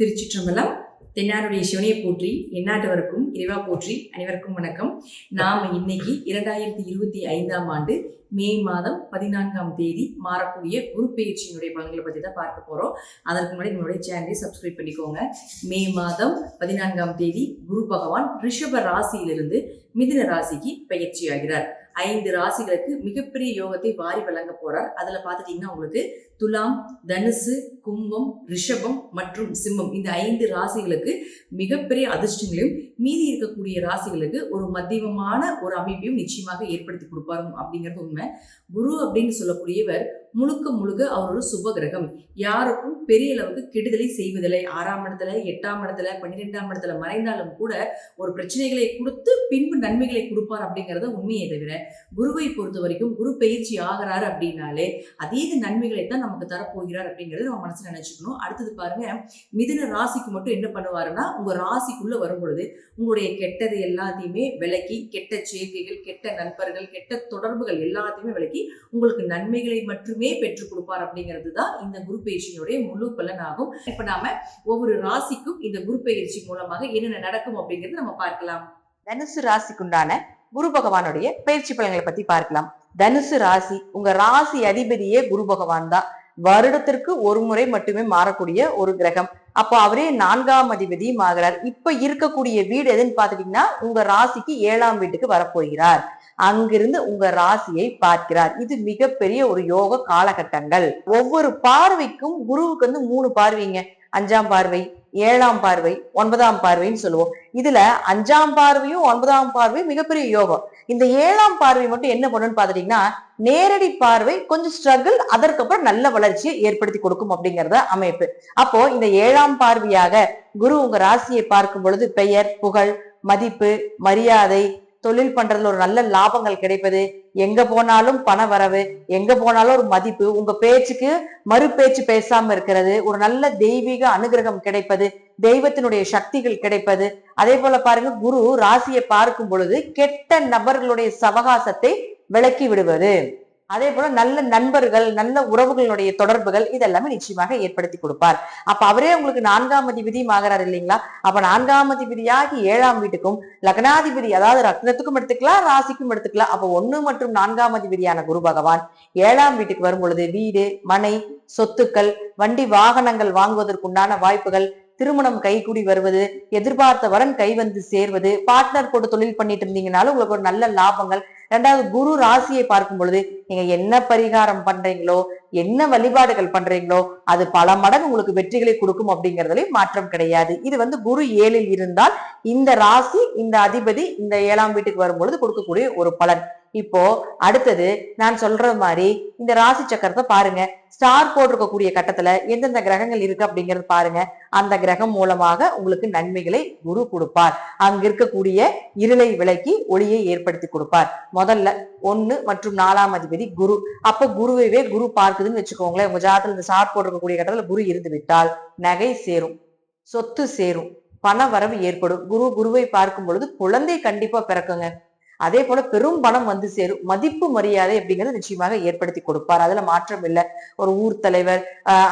திருச்சிற்றம்பலம் தென்னாருடைய சிவனையை போற்றி எந்நாட்டவருக்கும் இறைவா போற்றி அனைவருக்கும் வணக்கம். நாம் இன்னைக்கு இரண்டாயிரத்தி இருபத்தி ஐந்தாம் ஆண்டு மே மாதம் பதினான்காம் தேதி மாறக்கூடிய குரு பயிற்சியினுடைய பலன்களை பற்றி தான் பார்க்க போகிறோம் அதற்கு முன்னாடி நம்மளுடைய சேனலை சப்ஸ்கிரைப் பண்ணிக்கோங்க. மே மாதம் பதினான்காம் தேதி குரு பகவான் ரிஷப ராசியிலிருந்து மிதுன ராசிக்கு பயிற்சி ஆகிறார். ஐந்து ராசிகளுக்கு மிகப்பெரிய யோகத்தை வாரி வழங்க போறார். அதுல பார்த்துட்டீங்கன்னா உங்களுக்கு துலாம் தனுசு கும்பம் ரிஷபம் மற்றும் சிம்மம் இந்த ஐந்து ராசிகளுக்கு மிகப்பெரிய அதிர்ஷ்டங்களையும் மீதி இருக்கக்கூடிய ராசிகளுக்கு ஒரு மத்தியமமான ஒரு அமைப்பையும் நிச்சயமாக ஏற்படுத்தி கொடுப்பாரு அப்படிங்கிறது உண்மை. குரு அப்படின்னு சொல்லக்கூடியவர் முழுக்க முழுக்க அவர் ஒரு சுப கிரகம் யாருக்கும் பெரிய அளவுக்கு கெடுதலை செய்வதில்லை. ஆறாம் இடத்துல எட்டாம் இடத்துல பன்னிரெண்டாம் இடத்துல மறைந்தாலும் கூட ஒரு பிரச்சனைகளை கொடுத்து பின்பு நன்மைகளை கொடுப்பார் அப்படிங்கிறத உண்மையை தவிர குருவை பொறுத்த வரைக்கும் குரு பயிற்சி ஆகிறாரு அப்படின்னாலே அதீத நன்மைகளை தான் நமக்கு தரப்போகிறார் அப்படிங்கிறது நம்ம மனசில் நினைச்சுக்கணும். அடுத்தது பாருங்க மிதுன ராசிக்கு மட்டும் என்ன பண்ணுவாருன்னா உங்க ராசிக்குள்ள வரும் பொழுது உங்களுடைய கெட்டது எல்லாத்தையுமே விலக்கி கெட்ட சேர்க்கைகள் கெட்ட நண்பர்கள் கெட்ட தொடர்புகள் எல்லாத்தையுமே விலக்கி உங்களுக்கு நன்மைகளை மட்டுமே குருவே பெற்றுக் கொடுப்பார் அப்படிங்கிறது தான் இந்த குரு பயிற்சியினுடைய முழு பலன் ஆகும் இப்ப நாம ஒவ்வொரு ராசிக்கும் இந்த குரு பயிற்சி மூலமாக என்னென்ன நடக்கும் அப்படிங்கிறது நம்ம பார்க்கலாம். தனுசு ராசிக்குண்டான குரு பகவானுடைய பயிற்சி பலன்களை பத்தி பார்க்கலாம். தனுசு ராசி உங்க ராசி அதிபதியே குரு பகவான் தான் வருடத்திற்கு ஒரு முறை மட்டுமே மாறக்கூடிய ஒரு கிரகம். அப்போ அவரே நான்காம் அதிபதியும் ஆகிறார் இப்ப இருக்கக்கூடிய வீடு எதுன்னு பாத்துட்டீங்கன்னா உங்க ராசிக்கு ஏழாம் வீட்டுக்கு வரப்போகிறார். அங்கிருந்து உங்க ராசியை பார்க்கிறார். இது மிகப்பெரிய ஒரு யோக காலகட்டங்கள். ஒவ்வொரு பார்வைக்கும் குருவுக்கு வந்து மூணு பார்வைங்க. அஞ்சாம் பார்வை ஏழாம் பார்வை ஒன்பதாம் பார்வைன்னு சொல்லுவோம். இதுல அஞ்சாம் பார்வையும் ஒன்பதாம் பார்வையும் மிகப்பெரிய யோகம். இந்த ஏழாம் பார்வை மட்டும் என்ன பண்ணுன்னு பாத்துட்டீங்கன்னா நேரடி பார்வை கொஞ்சம் ஸ்ட்ரகிள் அதற்கப்புறம் நல்ல வளர்ச்சியை ஏற்படுத்தி கொடுக்கும் அப்படிங்கறத அமைப்பு. அப்போ இந்த ஏழாம் பார்வையாக குரு உங்க ராசியை பார்க்கும் பொழுது பெயர் புகழ் மதிப்பு மரியாதை தொழில் பண்றதுல ஒரு நல்ல லாபங்கள் கிடைப்பது. எங்க போனாலும் பண வரவு எங்க போனாலும் ஒரு மதிப்பு. உங்க பேச்சுக்கு மறு பேச்சு பேசாம இருக்கிறது ஒரு நல்ல தெய்வீக அனுகிரகம் கிடைப்பது தெய்வத்தினுடைய சக்திகள் கிடைப்பது. அதே போல பாருங்க குரு ராசியை பார்க்கும் பொழுது கெட்ட நபர்களுடைய சவகாசத்தை விலக்கி விடுவது. அதே போல நல்ல நண்பர்கள் நல்ல உறவுகளுடைய தொடர்புகள் இதெல்லாமே நிச்சயமாக ஏற்படுத்தி கொடுப்பார். அப்ப அவரே உங்களுக்கு நான்காம் அதிபதியும் ஆகிறார் இல்லைங்களா? அப்ப நான்காம் அதிபதியாகி ஏழாம் வீட்டுக்கும் லக்னாதிபதி அதாவது ரத்னத்துக்கும் எடுத்துக்கலாம் ராசிக்கும் எடுத்துக்கலாம். அப்ப ஒண்ணு மற்றும் நான்காம் அதிபதியான குரு பகவான் ஏழாம் வீட்டுக்கு வரும் பொழுது வீடு மனை சொத்துக்கள் வண்டி வாகனங்கள் வாங்குவதற்குண்டான வாய்ப்புகள் திருமணம் கைகூடி வருவது எதிர்பார்த்த வரன் கை வந்து சேர்வது பார்ட்னர் போட்டு தொழில் பண்ணிட்டு இருந்தீங்கனாலும் உங்களுக்கு ஒரு நல்ல லாபங்கள் ரெண்டாவது குரு ராசியை பார்க்கும் பொழுது நீங்க என்ன பரிகாரம் பண்றீங்களோ என்ன வழிபாடுகள் பண்றீங்களோ அது பல மடங்கு உங்களுக்கு வெற்றிகளை கொடுக்கும் அப்படிங்கறதுலயும் மாற்றம் கிடையாது. இது வந்து குரு ஏழில் இருந்தால் இந்த ராசி இந்த அதிபதி இந்த ஏழாம் வீட்டுக்கு வரும்பொழுது கொடுக்கக்கூடிய ஒரு பலன். இப்போ அடுத்தது நான் சொல்ற மாதிரி இந்த ராசி சக்கரத்தை பாருங்க. ஸ்டார் போட்டிருக்கக்கூடிய கட்டத்துல எந்தெந்த கிரகங்கள் இருக்கு அப்படிங்கறது பாருங்க. அந்த கிரகம் மூலமாக உங்களுக்கு நன்மைகளை குரு கொடுப்பார். அங்க இருக்கக்கூடிய இருளை விலக்கி ஒளியை ஏற்படுத்தி கொடுப்பார். முதல்ல ஒன்னு மற்றும் நாலாம் அதிபதி குரு. அப்ப குருவைவே குரு பார்க்குதுன்னு வச்சுக்கோங்களேன். உங்க ஜாதத்துல இந்த சார் போட்டிருக்கக்கூடிய கட்டத்துல குரு இருந்து விட்டால் நகை சேரும் சொத்து சேரும் பண வரவு ஏற்படும். குரு குருவை பார்க்கும் பொழுது குழந்தை கண்டிப்பா பிறக்குங்க. அதே போல பெரும் பணம் வந்து சேரும். மதிப்பு மரியாதை அப்படிங்கறது நிச்சயமாக ஏற்படுத்தி கொடுப்பார். அதுல மாற்றம் இல்லை. ஒரு ஊர் தலைவர்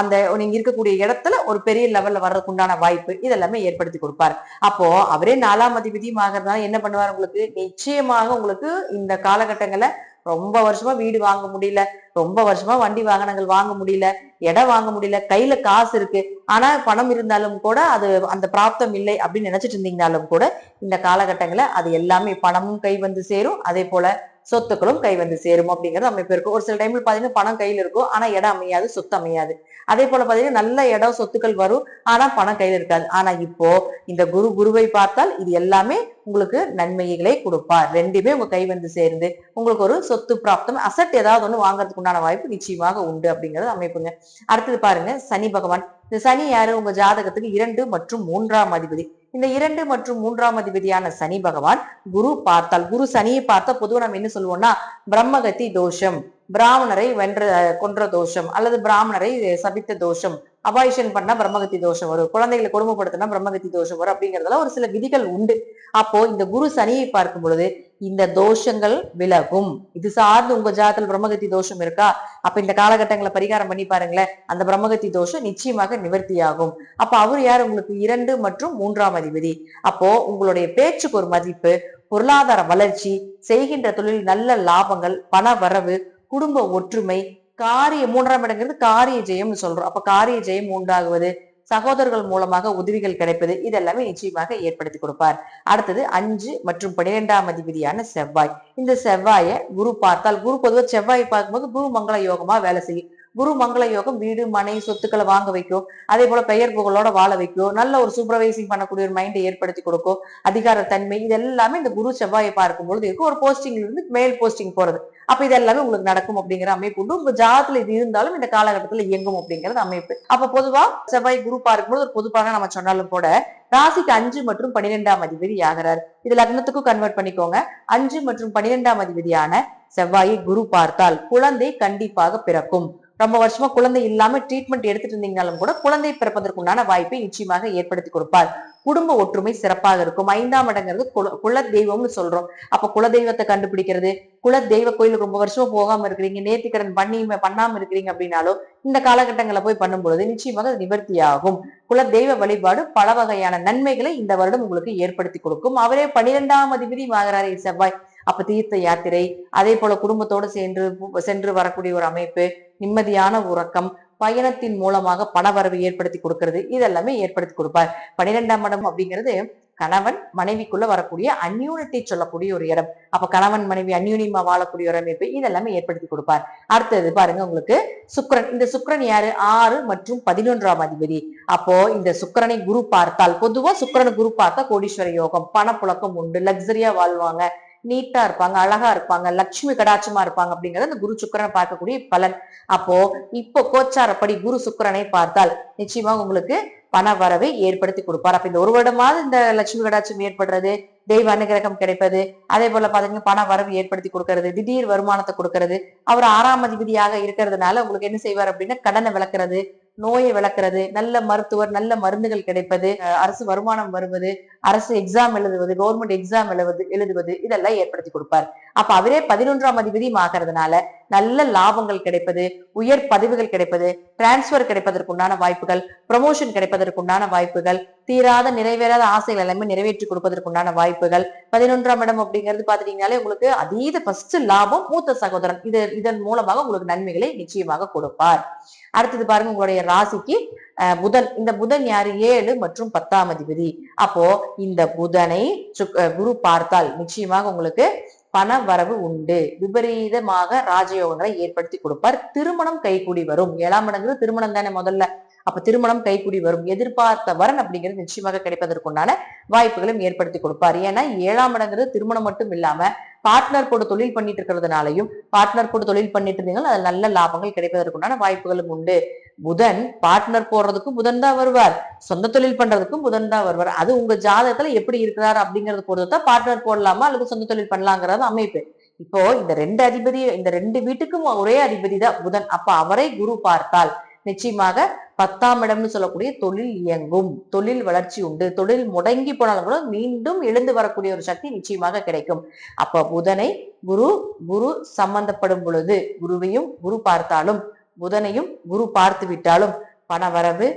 அந்த நீங்க இருக்கக்கூடிய இடத்துல ஒரு பெரிய லெவல்ல வர்றதுக்கு உண்டான வாய்ப்பு இதெல்லாமே ஏற்படுத்தி கொடுப்பார். அப்போ அவரே நாலாம் அதிபதியும் ஆகிறதுனால என்ன பண்ணுவார் உங்களுக்கு? நிச்சயமாக உங்களுக்கு இந்த காலகட்டங்களை ரொம்ப வருஷமா வீடு வாங்க முடியல ரொம்ப வருஷமா வண்டி வாகனங்கள் வாங்க முடியல இடம் வாங்க முடியல கையில காசு இருக்கு. ஆனா பணம் இருந்தாலும் கூட அது அந்த பிராப்தம் இல்லை அப்படின்னு நினைச்சிட்டு இருந்தீங்கனாலும் கூட இந்த காலகட்டங்களில் அது எல்லாமே பணமும் கை வந்து சேரும். அதே போல சொத்துக்களும் கை வந்து சேரும் அப்படிங்கிறது அமைப்பு இருக்கும். ஒரு சில டைம்ல பாத்தீங்கன்னா பணம் கையில இருக்கும். ஆனா இடம் அமையாது சொத்து அமையாது. அதே போல பாத்தீங்கன்னா நல்ல இடம் சொத்துக்கள் வரும். ஆனா பணம் கையில இருக்காது. ஆனா இப்போ இந்த குரு குருவை பார்த்தால் இது எல்லாமே உங்களுக்கு நன்மைகளை கொடுப்பார். ரெண்டுமே உங்க கை வந்து சேர்ந்து உங்களுக்கு ஒரு சொத்து பிராப்தம் அசட் ஏதாவது ஒன்று வாங்குறதுக்கு உண்டான வாய்ப்பு நிச்சயமாக உண்டு அப்படிங்கறது அமைப்புங்க. அடுத்தது பாருங்க சனி பகவான். இந்த சனி யாரு? உங்க ஜாதகத்துக்கு இரண்டு மற்றும் மூன்றாம் அதிபதி. இந்த இரண்டு மற்றும் மூன்றாம் அதிபதியான சனி பகவான் குரு பார்த்தால் குரு சனியை பார்த்தா பொதுவாக நம்ம என்ன சொல்லுவோம்னா பிரம்மகத்தி தோஷம் பிராமணரை வென்ற கொன்ற தோஷம் அல்லது பிராமணரை சபித்த தோஷம் அபாயிஷன் பண்ணா பிரம்மகத்தி தோஷம் வரும். குழந்தைகளை கொடுமைப்படுத்தினா பிரம்மகத்தி தோஷம் வரும் அப்படிங்கறதுல ஒரு சில விதிகள் உண்டு. அப்போ இந்த குரு சனியை பார்க்கும் பொழுது இந்த தோஷங்கள் விலகும். இது சார்ந்து உங்க ஜாதத்தில் பிரம்மகத்தி தோஷம் இருக்கா? அப்ப இந்த காலகட்டங்களை பரிகாரம் பண்ணி பாருங்களேன். அந்த பிரம்மகத்தி தோஷம் நிச்சயமாக நிவர்த்தியாகும். அப்ப அவர் யார்? உங்களுக்கு இரண்டு மற்றும் மூன்றாம் அதிபதி. அப்போ உங்களுடைய பேச்சுக்கு ஒரு மதிப்பு பொருளாதார வளர்ச்சி செய்கின்ற தொழில் நல்ல லாபங்கள் பண வரவு குடும்ப ஒற்றுமை காரிய மூன்றாம் இடங்கிறது காரிய ஜெயம்னு சொல்றோம். அப்ப காரிய ஜெயம் உண்டாகுவது சகோதரர்கள் மூலமாக உதவிகள் கிடைப்பது இதெல்லாமே நிச்சயமாக ஏற்படுத்தி கொடுப்பார். அடுத்தது அஞ்சு மற்றும் பனிரெண்டாம் அதிபதியான செவ்வாய். இந்த செவ்வாயை குரு பார்த்தால் குரு பொதுவாக செவ்வாய் பார்க்கும்போது குரு மங்கள யோகமா வேலை செய்யும். குரு மங்கள யோகம் வீடு மனை சொத்துக்களை வாங்க வைக்கும். அதே போல பெயர் புகழோட வாழ வைக்கும். நல்ல ஒரு சூப்பர்வைசிங் பண்ணக்கூடிய ஒரு மைண்டை ஏற்படுத்தி கொடுக்கும். அதிகார தன்மை இது எல்லாமே இந்த குரு செவ்வாயை பார்க்கும் பொழுது இருக்கும். ஒரு போஸ்டிங்ல இருந்து மேல் போஸ்டிங் போறது. அப்ப இது எல்லாமே உங்களுக்கு நடக்கும் அப்படிங்கிற அமைப்பு உண்டு. உங்க ஜாதத்துல இது இருந்தாலும் இந்த காலகட்டத்துல இயங்கும் அப்படிங்கிறது அமைப்பு. அப்ப பொதுவா செவ்வாய் குரு பார்க்கும்போது ஒரு பொதுப்பாக நம்ம சொன்னாலும் கூட ராசிக்கு அஞ்சு மற்றும் பன்னிரெண்டாம் அதிபதி ஆகிறார். இது லக்னத்துக்கும் கன்வெர்ட் பண்ணிக்கோங்க. அஞ்சு மற்றும் பன்னிரெண்டாம் அதிபதியான செவ்வாயை குரு பார்த்தால் குழந்தை கண்டிப்பாக பிறக்கும். ரொம்ப வருஷமா குழந்தை இல்லாம ட்ரீட்மெண்ட் எடுத்துட்டு இருந்தீங்கனாலும் கூட குழந்தை பிறப்பதற்குண்டான வாய்ப்பை நிச்சயமாக ஏற்படுத்தி கொடுப்பார். குடும்ப ஒற்றுமை சிறப்பாக இருக்கும். ஐந்தாம் இடங்கிறது குல குல தெய்வம்னு சொல்றோம். அப்ப குல தெய்வத்தை கண்டுபிடிக்கிறது குல தெய்வ கோயிலுக்கு ரொம்ப வருஷமா போகாம இருக்கிறீங்க நேர்த்திக்கடன் பண்ணி பண்ணாம இருக்கிறீங்க அப்படின்னாலும் இந்த காலகட்டங்களை போய் பண்ணும்பொழுது நிச்சயமாக நிவர்த்தி ஆகும் குல தெய்வ வழிபாடு பல வகையான நன்மைகளை இந்த வருடம் உங்களுக்கு ஏற்படுத்தி கொடுக்கும். அவரே பனிரெண்டாம் அதிபதி ஆகிறாரே செவ்வாய். அப்ப தீர்த்த யாத்திரை அதே போல குடும்பத்தோடு சென்று சென்று வரக்கூடிய ஒரு அமைப்பு நிம்மதியான உறக்கம் பயணத்தின் மூலமாக பணவரவு ஏற்படுத்தி கொடுக்கிறது. இதெல்லாமே ஏற்படுத்தி கொடுப்பார். பன்னிரெண்டாம் இடம் அப்படிங்கிறது கணவன் மனைவிக்குள்ள வரக்கூடிய அந்யூனிட்டி சொல்லக்கூடிய ஒரு இடம். அப்ப கணவன் மனைவி அந்யூனியமா வாழக்கூடிய ஒரு அமைப்பு இதெல்லாமே ஏற்படுத்தி கொடுப்பார். அடுத்தது பாருங்க உங்களுக்கு சுக்கரன். இந்த சுக்கிரன் யாரு? ஆறு மற்றும் பதினொன்றாம் அதிபதி. அப்போ இந்த சுக்கரனை குரு பார்த்தால் பொதுவா சுக்கிரனை குரு பார்த்தா கோடீஸ்வர யோகம் பணப்புழக்கம் உண்டு லக்ஸரியா வாழ்வாங்க. நீட்டா இருப்பாங்க அழகா இருப்பாங்க லட்சுமி கடாட்சமா இருப்பாங்க அப்படிங்கறது அந்த குரு சுக்கரனை பார்க்கக்கூடிய பலன். அப்போ இப்போ கோச்சாரப்படி குரு சுக்கரனை பார்த்தால் நிச்சயமா உங்களுக்கு பண வரவை ஏற்படுத்தி கொடுப்பார். அப்ப இந்த ஒரு வருடமாவது இந்த லட்சுமி கடாட்சம் ஏற்படுறது தெய்வ அனுகிரகம் கிடைப்பது அதே போல பாத்தீங்கன்னா பண வரவு ஏற்படுத்தி கொடுக்கறது திடீர் வருமானத்தை கொடுக்கறது அவர் ஆறாம் அதிபதியாக இருக்கிறதுனால உங்களுக்கு என்ன செய்வார் அப்படின்னா கடனை விளக்குறது நோயை விளக்குறது நல்ல மருத்துவர் நல்ல மருந்துகள் கிடைப்பது அஹ் அரசு வருமானம் வருவது அரசு எக்ஸாம் எழுதுவது கவர்மெண்ட் எக்ஸாம் எழுதுவது எழுதுவது இதெல்லாம் ஏற்படுத்தி கொடுப்பார். அப்ப அவரே பதினொன்றாம் அதிபதியும் ஆகிறதுனால நல்ல லாபங்கள் கிடைப்பது உயர் பதவிகள் கிடைப்பது டிரான்ஸ்பர் கிடைப்பதற்குண்டான வாய்ப்புகள் ப்ரமோஷன் கிடைப்பதற்குண்டான வாய்ப்புகள் தீராத நிறைவேறாத ஆசைகள் எல்லாமே நிறைவேற்றி கொடுப்பதற்குண்டான வாய்ப்புகள். பதினொன்றாம் இடம் அப்படிங்கிறது பாத்துட்டீங்கனாலே உங்களுக்கு அதீத ஃபர்ஸ்ட் லாபம் மூத்த சகோதரன். இது இதன் மூலமாக உங்களுக்கு நன்மைகளை நிச்சயமாக கொடுப்பார். அடுத்தது பாருங்க உங்களுடைய ராசிக்கு புதன் இந்த புதன் யாரு? ஏழு மற்றும் பத்தாம் அதிபதி. அப்போ இந்த புதனை சுக்- குரு பார்த்தால் நிச்சயமாக உங்களுக்கு பண வரவு உண்டு. விபரீதமாக ராஜயோகங்களை ஏற்படுத்தி கொடுப்பார். திருமணம் கைகூடி வரும். ஏழாம் இடங்கிறது திருமணம் தானே முதல்ல. அப்ப திருமணம் கைகூடி வரும் எதிர்பார்த்த வரன் அப்படிங்கிறது நிச்சயமாக கிடைப்பதற்குண்டான வாய்ப்புகளும் ஏற்படுத்தி கொடுப்பார். ஏன்னா ஏழாம் இடங்கிறது திருமணம் மட்டும் இல்லாம பார்ட்னர் கூட தொழில் பண்ணிட்டு இருக்கிறதுனாலையும் பார்ட்னர் கூட தொழில் பண்ணிட்டு இருந்தீங்கன்னா அதில் நல்ல லாபங்கள் கிடைப்பதற்குண்டான வாய்ப்புகளும் உண்டு. புதன் பார்ட்னர் போடுறதுக்கும் புதன் தான் வருவார். சொந்த தொழில் பண்றதுக்கும் புதன் தான் வருவார். அது உங்க ஜாதகத்துல எப்படி இருக்கிறார் அப்படிங்கறது பொறுத்து தான் பார்ட்னர் போடலாமா அல்லது சொந்த தொழில் பண்ணலாங்கிறது அமைப்பு. இப்போ இந்த ரெண்டு அதிபதி இந்த ரெண்டு வீட்டுக்கும் ஒரே அதிபதி தான் புதன். அப்ப அவரை குரு பார்த்தால் நிச்சயமாக பத்தாம் இடம்னு சொல்லக்கூடிய தொழில் இயங்கும். தொழில் வளர்ச்சி உண்டு. தொழில் முடங்கி போனாலும் கூட மீண்டும் எழுந்து வரக்கூடிய ஒரு சக்தி நிச்சயமாக கிடைக்கும். அப்ப புதனை குரு குரு சம்பந்தப்படும் பொழுது குருவையும் குரு பார்த்தாலும் புதனையும் குரு பார்த்து விட்டாலும் பண வரவு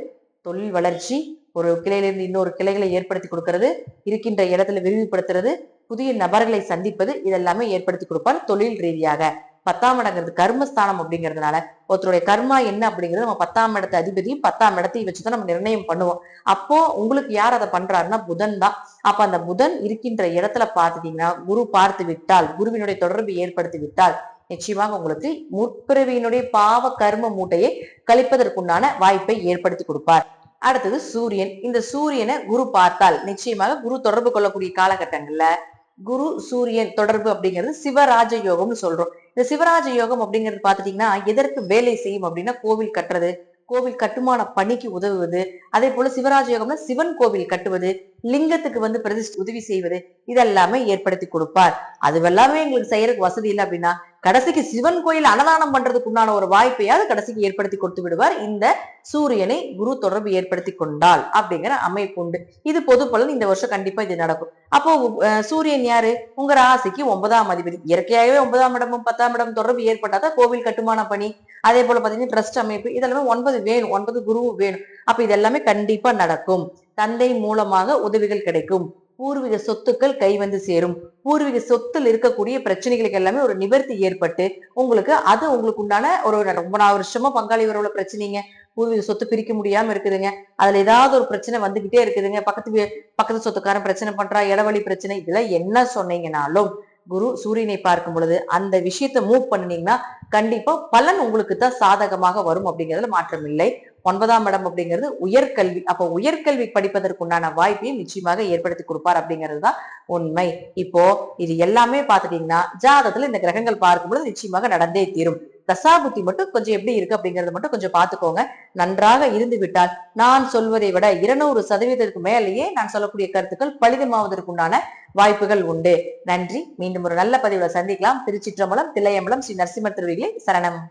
தொழில் வளர்ச்சி ஒரு கிளையிலிருந்து இன்னொரு கிளைகளை ஏற்படுத்தி கொடுக்கிறது இருக்கின்ற இடத்துல விரிவுபடுத்துறது புதிய நபர்களை சந்திப்பது இதெல்லாமே ஏற்படுத்தி கொடுப்பார் தொழில் ரீதியாக. பத்தாம் இடங்கிறது கர்மஸ்தானம் அப்படிங்கிறதுனால ஒருத்தருடைய கர்மா என்ன அப்படிங்கிறது நம்ம பத்தாம் இடத்து அதிபதியும் பத்தாம் இடத்தையும் வச்சுதான் நம்ம நிர்ணயம் பண்ணுவோம். அப்போ உங்களுக்கு யார் அதை பண்றாருன்னா புதன் தான். அப்ப அந்த புதன் இருக்கின்ற இடத்துல பார்த்துட்டீங்கன்னா குரு பார்த்து விட்டால் குருவினுடைய தொடர்பு ஏற்படுத்தி விட்டால் நிச்சயமாக உங்களுக்கு முற்பிறவியினுடைய பாவ கர்ம மூட்டையை கழிப்பதற்குண்டான வாய்ப்பை ஏற்படுத்தி கொடுப்பார். அடுத்தது சூரியன். இந்த சூரியனை குரு பார்த்தால் நிச்சயமாக குரு தொடர்பு கொள்ளக்கூடிய காலகட்டங்கள்ல குரு சூரியன் தொடர்பு அப்படிங்கிறது சிவராஜ யோகம்னு சொல்றோம். இந்த சிவராஜ யோகம் அப்படிங்கிறது பாத்துட்டீங்கன்னா எதற்கு வேலை செய்யும் அப்படின்னா கோவில் கட்டுறது கோவில் கட்டுமான பணிக்கு உதவுவது அதே போல சிவராஜ யோகம்னா சிவன் கோவில் கட்டுவது லிங்கத்துக்கு வந்து பிரதிஷ்ட உதவி செய்வது இதெல்லாமே ஏற்படுத்தி கொடுப்பார். அதுவெல்லாமே எங்களுக்கு செய்யறதுக்கு வசதி இல்லை அப்படின்னா கடைசிக்கு சிவன் கோயில் அன்னதானம் பண்றதுக்கு உண்டான ஒரு வாய்ப்பையாவது கடைசிக்கு ஏற்படுத்தி கொடுத்து விடுவார். இந்த சூரியனை குரு தொடர்பு ஏற்படுத்தி கொண்டால் அப்படிங்கிற அமைப்பு உண்டு. இது பொது பலன். இந்த வருஷம் கண்டிப்பா இது நடக்கும். அப்போ சூரியன் யாரு? உங்க ராசிக்கு ஒன்பதாம் அதிபதி. இயற்கையாகவே ஒன்பதாம் இடமும் பத்தாம் இடம் தொடர்பு ஏற்பட்டாதான் கோவில் கட்டுமான பணி. அதே போல பாத்தீங்கன்னா ட்ரஸ்ட் அமைப்பு. இதெல்லாமே ஒன்பது வேணும். ஒன்பது குரு வேணும். அப்ப இதெல்லாமே கண்டிப்பா நடக்கும். தந்தை மூலமாக உதவிகள் கிடைக்கும். பூர்வீக சொத்துக்கள் கை வந்து சேரும். பூர்வீக சொத்தில் இருக்கக்கூடிய பிரச்சனைகளுக்கு எல்லாமே ஒரு நிவர்த்தி ஏற்பட்டு உங்களுக்கு அது உங்களுக்கு உண்டான ஒரு ரொம்ப நாலு வருஷமா பங்காளி உறவுல பிரச்சனைங்க. பூர்வீக சொத்து பிரிக்க முடியாம இருக்குதுங்க. அதுல ஏதாவது ஒரு பிரச்சனை வந்துகிட்டே இருக்குதுங்க. பக்கத்து வீ- பக்கத்து சொத்துக்காரன் பிரச்சனை பண்றா இடவழி பிரச்சனை இதெல்லாம் என்ன சொன்னீங்கனாலும் குரு சூரியனை பார்க்கும் பொழுது அந்த விஷயத்த மூவ் பண்ணுனீங்கன்னா கண்டிப்பா பலன் உங்களுக்கு தான் சாதகமாக வரும் அப்படிங்கிறதுல மாற்றம் இல்லை. ஒன்பதாம் இடம் அப்படிங்கிறது உயர்கல்வி. அப்போ உயர்கல்வி படிப்பதற்குண்டான வாய்ப்பையும் நிச்சயமாக ஏற்படுத்தி கொடுப்பார் அப்படிங்கிறது தான் உண்மை. இப்போ இது எல்லாமே பார்த்துட்டீங்கன்னா ஜாதகத்துல இந்த கிரகங்கள் பார்க்கும்பொழுது நிச்சயமாக நடந்தே தீரும். தசாபுத்தி மட்டும் கொஞ்சம் எப்படி இருக்கு அப்படிங்கறத மட்டும் கொஞ்சம் பார்த்துக்கோங்க. நன்றாக இருந்து விட்டால் நான் சொல்வதை விட இருநூறு சதவீதத்துக்கு மேலேயே நான் சொல்லக்கூடிய கருத்துக்கள் பலிதமாவதற்குண்டான வாய்ப்புகள் உண்டு. நன்றி. மீண்டும் ஒரு நல்ல பதிவுல சந்திக்கலாம். திருச்சிற்றம்பலம் தில்லையம்பலம் ஸ்ரீ நரசிம்மர் திருவிகளை சரணம்.